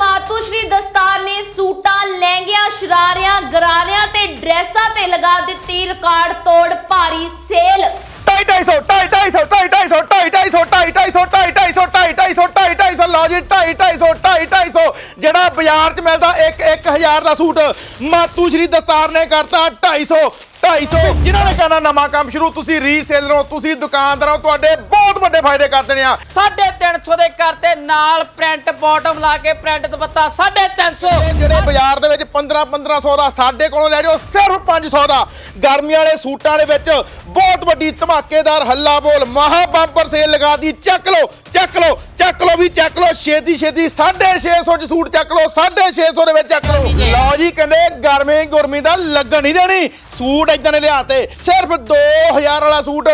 ਮਾਤੂਸ਼ਰੀ ਦਸਤਾਰ ਨੇ ਸੂਟਾਂ ਲਹਿੰਗਿਆਂ ਸ਼ਰਾਰਿਆਂ ਗਰਾਰਿਆਂ ਤੇ ਡਰੈਸਾਂ ਤੇ ਲਗਾ ਦਿੱਤੀ ਰਿਕਾਰਡ ਤੋੜ ਭਾਰੀ ਸੇਲ 250 250 250 250 250 250 250 250 ਲਓ ਜੀ 250 250 ਜਿਹੜਾ ਬਾਜ਼ਾਰ 'ਚ ਮਿਲਦਾ 1 1000 ਦਾ ਸੂਟ ਮਾਤੂ ਸ਼੍ਰੀ ਦਸਤਾਰ ਨੇ ਕਰਤਾ 250 250 ਜਿਨ੍ਹਾਂ ਨੇ ਕਰਨਾ ਨਵਾਂ ਕੰਮ ਸ਼ੁਰੂ ਤੁਸੀਂ ਰੀਸੇਲਰ ਹੋ ਤੁਸੀਂ ਦੁਕਾਨਦਾਰ ਹੋ ਤੁਹਾਡੇ ਬਹੁਤ ਵੱਡੇ ਫਾਇਦੇ ਕਰ ਦੇਣੇ ਆ। ਸਾਢੇ 350 ਦੇ ਕਰਤੇ ਨਾਲ ਪ੍ਰਿੰਟ ਬਾਟਮ ਲਾ ਕੇ ਪ੍ਰਿੰਟ ਦੁਪੱਟਾ ਸਾਢੇ 350 ਇਹ ਜਿਹੜੇ ਬਾਜ਼ਾਰ ਦੇ ਵਿੱਚ 15 1500 ਦਾ ਸਾਡੇ ਕੋਲੋਂ ਲੈ ਜਾਓ ਸਿਰਫ 500 ਦਾ। ਗਰਮੀ ਵਾਲੇ ਸੂਟਾਂ ਦੇ ਵਿੱਚ ਬਹੁਤ ਵੱਡੀ ਧਮਾਕੇਦਾਰ ਹੱਲਾ ਬੋਲ ਮਹਾ ਬੰਪਰ ਸੇਲ ਲਗਾ ਦੀ ਚੱਕ ਲਓ ਚੱਕ ਲਓ ਚੱਕ ਲਓ ਵੀ ਚੱਕ ਲਓ। ਛੇਤੀ ਛੇਤੀ 650 ਚ ਸੂਟ ਚੱਕ ਲਓ 650 ਦੇ ਵਿੱਚ ਚੱਕ ਲਓ। ਲਓ ਜੀ ਕਹਿੰਦੇ ਗਰਮੀ ਗੁਰਮੀ ਦਾ ਲੱਗਣ ਨਹੀਂ ਦੇਣੀ। ਸੂਟ ਇਦਾਂ ਨੇ ਲਿਆਤੇ ਸਿਰਫ 2000 ਵਾਲਾ ਸੂਟ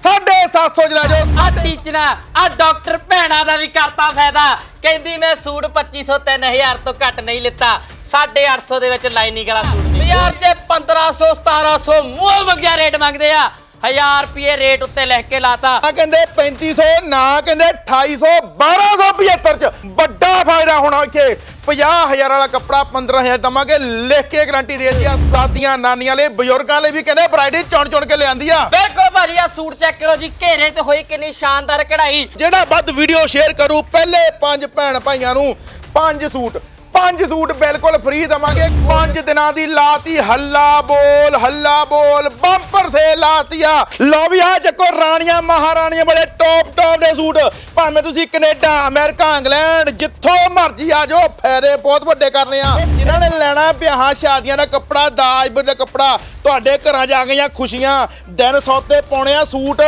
750 ਚ ਲੈ ਜਾਓ। ਆ ਟੀਚਰਾਂ ਆ ਡਾਕਟਰ ਭੈਣਾ ਦਾ ਵੀ ਕਰਤਾ ਫਾਇਦਾ। ਕਹਿੰਦੀ ਮੈਂ ਸੂਟ 2500 3000 ਤੋਂ ਘੱਟ ਨਹੀਂ ਲਿੱਤਾ। 850 ਦੇ ਵਿੱਚ ਲਾਈਨਿੰਗ ਵਾਲਾ ਸੂਟ ਬਾਜ਼ਾਰ 'ਚ 1500 1700 ਮੂਲ ਮੰਗਿਆ ਰੇਟ ਮੰਗਦੇ ਆ। 1000 ਰੁਪਏ ਰੇਟ ਉੱਤੇ ਲਿਖ ਕੇ ਲਾਤਾ। ਨਾ ਕਹਿੰਦੇ 3500 ਨਾ ਕਹਿੰਦੇ 2800 1275 ਚ। ਵੱਡਾ ਫਾਇਦਾ ਹੋਣਾ ਇੱਥੇ। 50000 ਵਾਲਾ ਕੱਪੜਾ 15000 ਦਵਾਂਗੇ। ਲਿਖ ਕੇ ਗਾਰੰਟੀ ਦੇ ਦਿੱਤੀ ਆ। ਸਾਦੀਆਂ ਨਾਨੀਆਂ ਲਈ ਬਜ਼ੁਰਗਾਂ ਲਈ ਵੀ ਕਹਿੰਦੇ ਵੈਰਾਈਟੀ ਚੁਣ ਚੁਣ ਕੇ ਲਿਆਂਦੀ ਆ। ਬਿਲਕੁਲ ਭਾਜੀ ਆ ਸੂਟ ਚੈੱਕ ਕਰੋ ਜੀ ਘੇਰੇ ਤੇ ਹੋਈ ਕਿੰਨੀ ਸ਼ਾਨਦਾਰ ਕਢਾਈ। ਜਿਹੜਾ ਵੱਧ ਵੀਡੀਓ ਸ਼ੇਅਰ ਕਰੂ ਪਹਿਲੇ ਪੰਜ ਭੈਣ ਭਾਈਆਂ ਨੂੰ ਪੰਜ ਸੂਟ। ਪੰਜ ਸੂਟ ਬਿਲਕੁਲ ਫ੍ਰੀ ਦਵਾਂਗੇ। ਪੰਜ ਦਿਨਾਂ ਦੀ ਲਾਤੀ ਹੱਲਾ ਬੋਲ ਹੱਲਾ ਬੋਲ, ਬੰਪਰ ਸੇ ਲਾਤੀ ਆ ਵੀ ਆ ਚੱਕੋ, ਰਾਣੀਆਂ, ਮਹਾਰਾਣੀਆਂ ਬੜੇ ਟੌਪ ਟੌਪ ਦੇ ਸੂਟ। ਭਾਵੇਂ ਤੁਸੀਂ ਕੈਨੇਡਾ, ਅਮਰੀਕਾ, ਇੰਗਲੈਂਡ, ਜਿੱਥੋਂ ਮਰਜ਼ੀ ਆ ਜਾਓ, ਫਾਇਦੇ ਬਹੁਤ ਵੱਡੇ ਕਰਨੇ ਆ। ਜਿਨ੍ਹਾਂ ਨੇ ਲੈਣਾ ਵਿਆਹਾਂ, ਸ਼ਾਦੀਆਂ ਦਾ ਕੱਪੜਾ ਦਾਜ ਦਾ ਕੱਪੜਾ, ਤੁਹਾਡੇ ਘਰਾਂ ਜਾ ਗਈਆਂ ਖੁਸ਼ੀਆਂ, ਦਿਨ ਸੌਤੇ ਪਾਉਣੇ ਆ ਸੂਟ।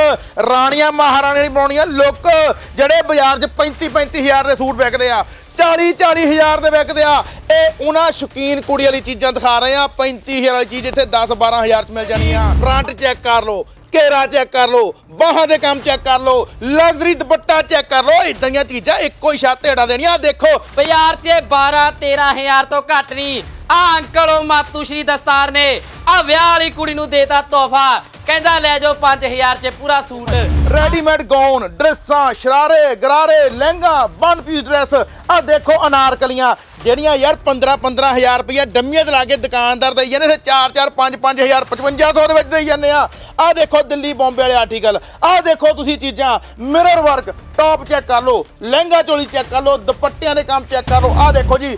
ਰਾਣੀਆਂ, ਮਹਾਰਾਣੀਆਂ ਦੀ ਪਾਉਣੀਆਂ ਲੁੱਕ ਜਿਹੜੇ ਬਾਜ਼ਾਰ 'ਚ 35 35000 ਦੇ ਸੂਟ ਵਿਕਦੇ ਆ। 40 40000 ਦੇ ਵਿਕਦੇ ਆ ਇਹ ਉਹਨਾਂ ਸ਼ੌਕੀਨ ਕੁੜੀ ਵਾਲੀ ਚੀਜ਼ਾਂ ਦਿਖਾ ਰਹੇ ਆ 35000 ਵਾਲੀ ਚੀਜ਼ ਇੱਥੇ 10 12000 ਚ ਮਿਲ ਜਾਣੀ ਆ। ਫਰੰਟ ਚੈੱਕ ਕਰ ਲਓ, ਘੇਰਾ ਚੈੱਕ ਕਰ ਲਓ, ਬਾਹਾਂ ਦੇ ਕੰਮ ਚੈੱਕ ਕਰ ਲਓ, ਲਗਜ਼ਰੀ ਦੁਪੱਟਾ ਚੈੱਕ ਕਰ ਲਓ। ਇਦਾਂ ਦੀਆਂ ਚੀਜ਼ਾਂ ਇੱਕੋ ਹੀ ਛੱਤ ਹੇਠਾਂ ਦੇਣੀਆਂ। ਦੇਖੋ। ਬਾਜ਼ਾਰ 'ਚ 12 13000 ਤੋਂ ਘੱਟ ਨਹੀਂ। ਆ ਅੰਕਲ ਮਾਤੂ ਸ਼੍ਰੀ ਦਸਤਾਰ ਨੇ। ਆ ਵਿਆਹ ਵਾਲੀ ਕੁੜੀ ਨੂੰ ਦੇਤਾ ਤੋਹਫਾ। ਕਹਿੰਦਾ, ਲੈ ਜਾਓ 5000 'ਚ ਪੂਰਾ ਸੂਟ। ਰੈਡੀਮੇਡ ਗਾਊਨ ਡਰੈਸਾਂ ਸ਼ਰਾਰੇ, ਗਰਾਰੇ, ਲਹਿੰਗਾ ਵਨ ਪੀਸ ਡਰੈਸ ਆ ਦੇਖੋ ਅਨਾਰਕਲੀਆਂ, ਜਿਹੜੀਆਂ ਯਾਰ 15 15000 ਰੁਪਏ ਡੰਮੀਆਂ ਤੇ ਲਾ ਕੇ ਦੁਕਾਨਦਾਰ ਦੇਈ ਜਾਂਦੇ ਨੇ 4 4 5 5000 5500 ਦੇ ਵਿੱਚ ਦੇਈ ਜਾਂਦੇ ਆ। ਆ ਦੇਖੋ ਦਿੱਲੀ ਬੰਬੇ ਵਾਲੇ ਆਰਟੀਕਲ ਆ ਦੇਖੋ ਤੁਸੀਂ ਚੀਜ਼ਾਂ ਮਿਰਰ ਵਰਕ ਟੌਪ ਚੈੱਕ ਕਰ ਲਓ ਲਹਿੰਗਾ ਚੋਲੀ ਚੈੱਕ ਕਰ ਲਓ ਦੁਪੱਟਿਆਂ ਦੇ ਕੰਮ ਚੈੱਕ ਕਰ ਲਓ। ਆ ਦੇਖੋ ਜੀ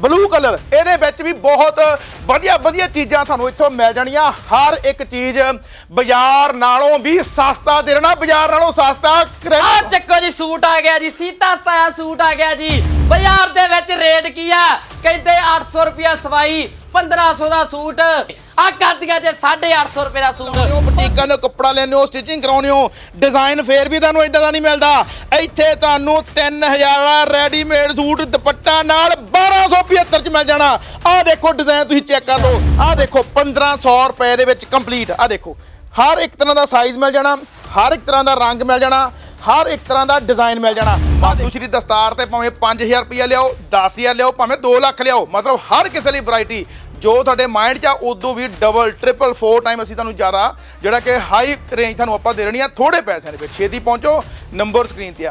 ਬਲੂ ਕਲਰ ਇਹਦੇ ਵਿੱਚ ਵੀ ਬਹੁਤ ਵਧੀਆ ਵਧੀਆ ਚੀਜ਼ਾਂ ਤੁਹਾਨੂੰ ਇੱਥੋਂ ਮਿਲ ਜਾਣੀਆਂ। ਹਰ ਇੱਕ ਚੀਜ਼ ਬਾਜ਼ਾਰ ਨਾਲੋਂ ਵੀ ਸਸਤਾ ਦੇ ਦੇਣਾ ਬਾਜ਼ਾਰ ਨਾਲੋਂ ਸਸਤਾ ਆ ਚੱਕੋ ਜੀ ਸੂਟ ਆ ਗਿਆ ਜੀ ਸੀਤਾ ਸਤਾਇਆ ਸੂਟ ਆ ਗਿਆ ਜੀ। ਬਾਜ਼ਾਰ ਦੇ ਵਿੱਚ ਰੇਟ ਕੀ ਆ? ਕਹਿੰਦੇ 800 ਰੁਪਿਆ ਸਵਾਈ 1500 ਦਾ ਸੂਟ। ਆ ਕਰਦੀਆਂ ਜੇ 850 ਰੁਪਏ ਦਾ ਸੂਟ? ਉਹ ਬੁਟੀਕਾਂ ਤੋਂ ਕੱਪੜਾ ਲੈਣੇ ਹੋ ਸਟਿਚਿੰਗ ਕਰਾਉਣੇ ਹੋ ਡਿਜ਼ਾਈਨ ਫੇਰ ਵੀ ਤੁਹਾਨੂੰ ਇਦਾਂ ਦਾ ਨਹੀਂ ਮਿਲਦਾ। ਇੱਥੇ ਤੁਹਾਨੂੰ 3000 ਵਾਲਾ ਰੈਡੀਮੇਡ ਸੂਟ ਦੁਪੱਟਾ ਨਾਲ 1275 ਚ ਮਿਲ ਜਾਣਾ। ਆਹ ਦੇਖੋ ਡਿਜ਼ਾਈਨ ਤੁਸੀਂ ਚੈੱਕ ਕਰ ਲਓ। ਆਹ ਦੇਖੋ 1500 ਰੁਪਏ ਦੇ ਵਿੱਚ ਕੰਪਲੀਟ ਆਹ ਦੇਖੋ, ਹਰ ਇੱਕ ਤਰ੍ਹਾਂ ਦਾ ਸਾਈਜ਼ ਮਿਲ ਜਾਣਾ, ਹਰ ਇੱਕ ਤਰ੍ਹਾਂ ਦਾ ਰੰਗ ਮਿਲ ਜਾਣਾ। ਹਰ ਇੱਕ ਤਰ੍ਹਾਂ ਦਾ ਡਿਜ਼ਾਈਨ ਮਿਲ ਜਾਣਾ। ਮਾਤੂ ਸ਼੍ਰੀ ਦਸਤਾਰ ਤੇ ਭਾਵੇਂ 5000 ਰੁਪਏ ਲਿਆਓ 10000 ਲਿਆਓ ਭਾਵੇਂ 2 ਲੱਖ ਲਿਆਓ ਮਤਲਬ ਹਰ ਕਿਸੇ ਲਈ ਵੈਰਾਈਟੀ ਜੋ ਤੁਹਾਡੇ ਮਾਈਂਡ 'ਚ ਆ ਉਦੋਂ ਵੀ ਡਬਲ ਟ੍ਰਿਪਲ 4 ਟਾਈਮ ਅਸੀਂ ਤੁਹਾਨੂੰ ਜ਼ਿਆਦਾ ਜਿਹੜਾ ਕਿ ਹਾਈ ਰੇਂਜ ਤੁਹਾਨੂੰ ਆਪਾਂ ਦੇ ਦੇਣੀ ਆ ਥੋੜੇ ਪੈਸਿਆਂ ਦੇ ਵਿੱਚ। ਛੇਤੀ ਪਹੁੰਚੋ ਨੰਬਰ ਸਕਰੀਨ ਤੇ ਆ।